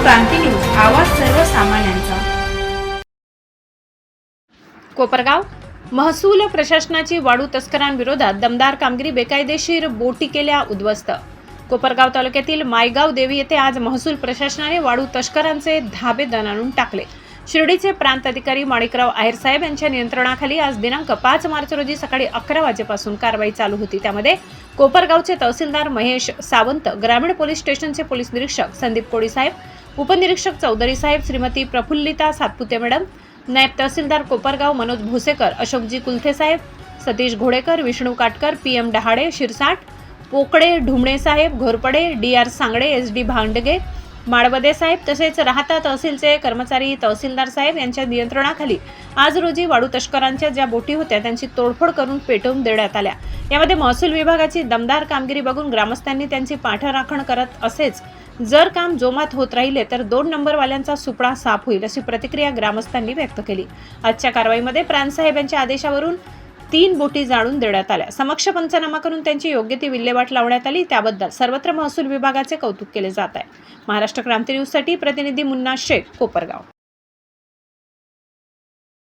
कोपरगाव क्रांती news आवाज सर्वसामान्यांचा. कोपरगाव? महसूल प्रशासनाची वाळू तस्करांविरोधात दमदार कामगिरी बेकायदेशीर बोटी केल्या उद्ध्वस्त. कोपरगाव तालुक्यातील मायगाव देवी येथे आज महसूल प्रशासनाने वाळू तस्करांचे धाबे दणाणून टाकले. शिर्डीचे प्रांत अधिकारी माणिकराव आहेर साहेब यांच्या नियंत्रणाखाली आज दिनांक पाच मार्च रोजी सकाळी अकरा वाजेपासून कारवाई चालू होती. त्यामध्ये कोपरगावचे तहसीलदार महेश सावंत ग्रामीण पोलीस स्टेशनचे पोलीस निरीक्षक संदीप कोळी साहेब उपनिरीक्षक चौधरी साहेब श्रीमती प्रफुल्लिता सातपुते मॅडम नायब तहसीलदार कोपरगाव मनोज भोसेकर अशोकजी कुलथे साहेब सतीश घोडेकर विष्णू काटकर पी एम डहाडे शिरसाट पोकळे ढुमणे साहेब Ghorpade D R Sangade S D Bhandge Malvade साहेब तसेच राहता तहसीलचे कर्मचारी तहसीलदार साहेब यांच्या नियंत्रणाखाली आज रोजी वाळू तस्करांच्या ज्या बोटी होत्या त्यांची तोडफोड करून पेटवून देण्यात आल्या. यामध्ये महसूल विभागाची दमदार कामगिरी बघून ग्रामस्थांनी त्यांची पाठराखण करत असेच जर काम जोमात होत राहिले तर दोन नंबरवाल्यांचा सुपडा साफ होईल अशी प्रतिक्रिया ग्रामस्थांनी व्यक्त केली. आजच्या कारवाईमध्ये प्राणसाहेब यांच्या आदेशावरून तीन बोटी जाळून देण्यात आल्या. समक्ष पंचनामा करून त्यांची योग्य ती विल्हेवाट लावण्यात आली. त्याबद्दल सर्वत्र महसूल विभागाचे कौतुक केले जात आहे. महाराष्ट्र क्रांती न्यूजसाठी प्रतिनिधी मुन्ना शेख कोपरगाव.